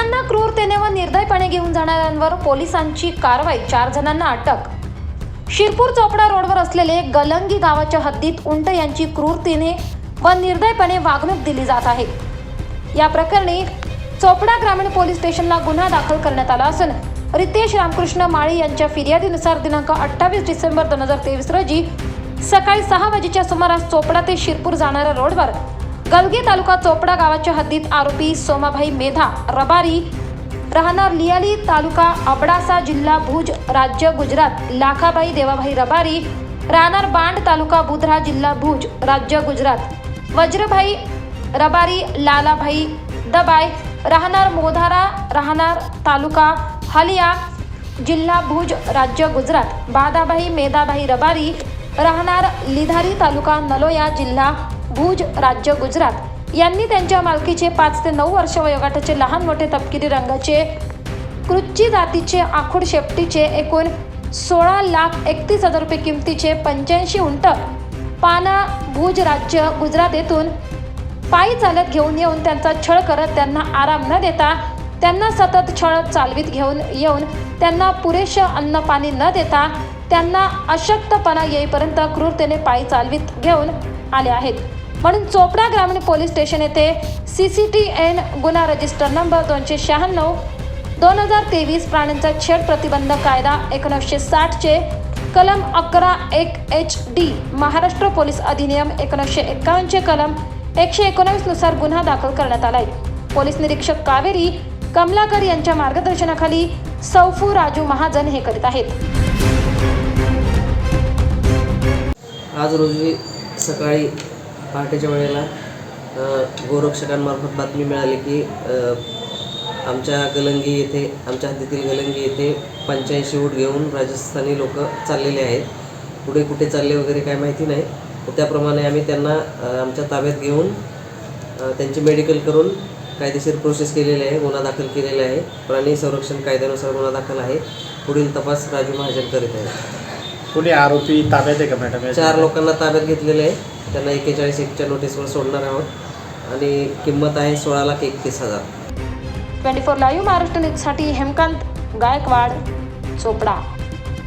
चोरट्यांना क्रूरतेने व निर्दयपणे घेऊन जाणाऱ्यांवर पोलिसांची कारवाई. चार जणांना अटक. शिरपूर चोपडा रोडवर असलेले गलंगी गावाच्या हद्दीत उंट यांची क्रूरतेने व निर्दयपणे वागणूक दिली जात आहे. या प्रकरणी चोपडा ग्रामीण पोलीस स्टेशनला गुन्हा दाखल करण्यात आला असून रितेश रामकृष्ण माळी यांच्या फिर्यादीनुसार दिनांक अठ्ठावीस डिसेंबर दोन हजार तेवीस रोजी सकाळी सहा वाजेच्या सुमारास चोपडा ते शिरपूर जाणाऱ्या रोडवर गलगी तालुका चोपडा गावाच्या हद्दीत आरोपी सोमाभाई मेधा रबारी राहणार लियाली तालुका अबडासा जिल्हा भुज राज्य गुजरात. लाखाबाई देवाभाई रबारी राहणार बांड तालुका बुधरा जिल्हा भुज राज्य गुजरात. वज्रभाई रबारी लालाभाई दबाय राहणार मोधारा राहणार तालुका हलिया जिल्हा भुज राज्य गुजरात. बादाभाई मेदाभाई रबारी राहणार लिधारी तालुका नलोया जिल्हा भुज राज्य गुजरात. यांनी त्यांच्या मालकीचे पाच ते नऊ वर्ष वयोगटाचे लहान मोठे तपकिरी रंगाचे कृच्ची जातीचे आखूड शेपटीचे एकूण सोळा लाख एकतीस हजार रुपये किमतीचे पंच्याऐंशी उंट पाना भुज राज्य गुजरात येथून पायी चालत घेऊन येऊन त्यांचा छळ करत त्यांना आराम न देता त्यांना सतत छळ चालवीत घेऊन येऊन त्यांना पुरेसं अन्न पाणी न देता त्यांना अशक्तपणा येईपर्यंत क्रूरतेने पायी चालवीत घेऊन आले आहेत. म्हणून चोपडा ग्रामीण पोलीस स्टेशन येथे सी सी टी एन गुन्हा रजिस्टर नंबर दोनशे शहाण्णव दोन हजार तेवीस प्राण्यांचा छेड प्रतिबंध कायदा एकोणीसशे साठचे कलम अकरा एक एच डी महाराष्ट्र पोलीस अधिनियम एकोणीसशे एक्कावन्नचे कलम एकशे एकोणावीसनुसार गुन्हा दाखल करण्यात आलाय. पोलीस निरीक्षक कावेरी कमलाकर यांच्या मार्गदर्शनाखाली सौफू राजू महाजन हे करीत आहेत. आज रोजी सकाळी पहाटेच्या वेळेला गोरक्षकांमार्फत बातमी मिळाली की आमच्या गलंगी येथे आमच्या हद्दीतील गलंगी येथे पंच्याऐंशी ऊट घेऊन राजस्थानी लोक चाललेले आहेत. पुढे कुठे चालले वगैरे काय माहिती नाही. त्याप्रमाणे आम्ही त्यांना आमच्या ताब्यात घेऊन त्यांची मेडिकल करून कायदेशीर प्रोसेस केलेली आहे गुन्हा दाखल केलेला आहे. प्राणी संरक्षण कायद्यानुसार गुन्हा दाखल आहे. पुढील तपास राजू महाजन करीत आहे कुणी आरोपी ताब्यात आहे का मॅडम? या चार लोकांना ताब्यात घेतलेले आहे. त्यांना एकेचाळीस एकच्या नोटीसवर सोडणार आहोत. आणि किंमत आहे सोळा लाख एकतीस हजार. ट्वेंटी फोर लाईव्ह महाराष्ट्र न्यूजसाठी हेमकांत गायकवाड चोपडा.